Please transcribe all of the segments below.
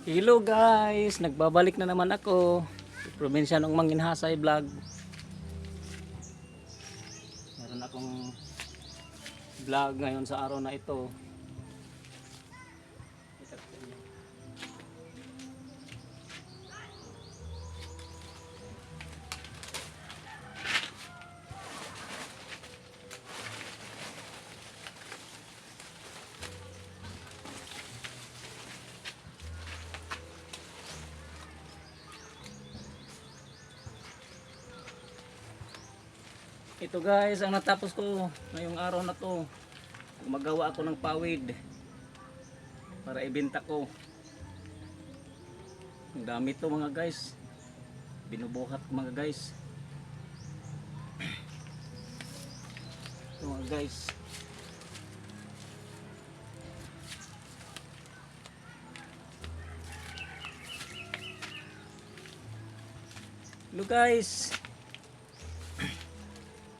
Hello guys, nagbabalik na naman ako. Probinsya ng Manginhasay vlog. Meron akong vlog ngayon sa araw na ito. Ito guys, ang natapos ko ngayong araw na to. Gumagawa ako ng pawid para ibenta ko. Ang dami to mga guys. Binubuhat mga guys. Ito mga guys. Hello guys.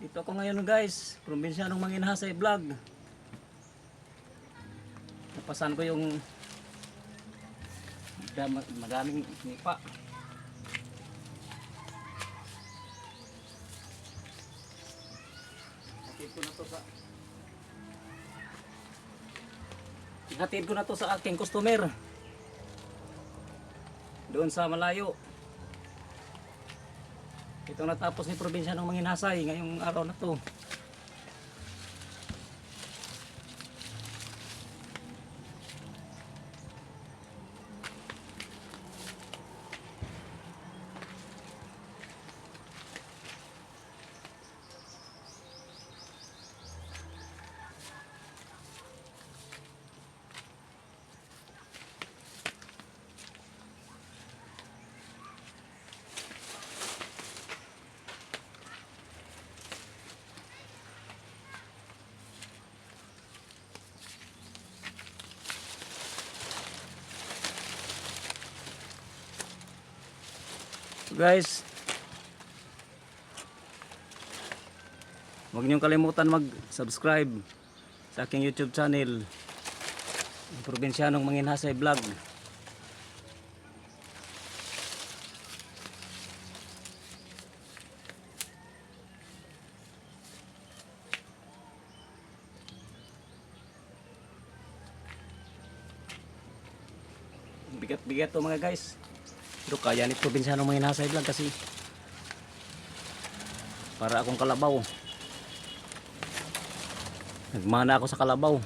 Dito ako ngayon guys, probinsya ng Manginhasay vlog. Napasan ko yung dam- maraming nipa. Hatid ko na to sa Hatid ko na to sa aking customer. Doon sa malayo. Ito natapos ni probinsya ng Manginhasay ngayong araw na to. Guys, huwag niyong kalimutan mag-subscribe sa aking YouTube channel, Probinsyanong Manginhasay Vlog. Bigat-bigat to mga guys. Pero kaya ni Probinsyanong Manginhasay Vlog kasi para akong kalabaw. Nagmana ako sa kalabaw.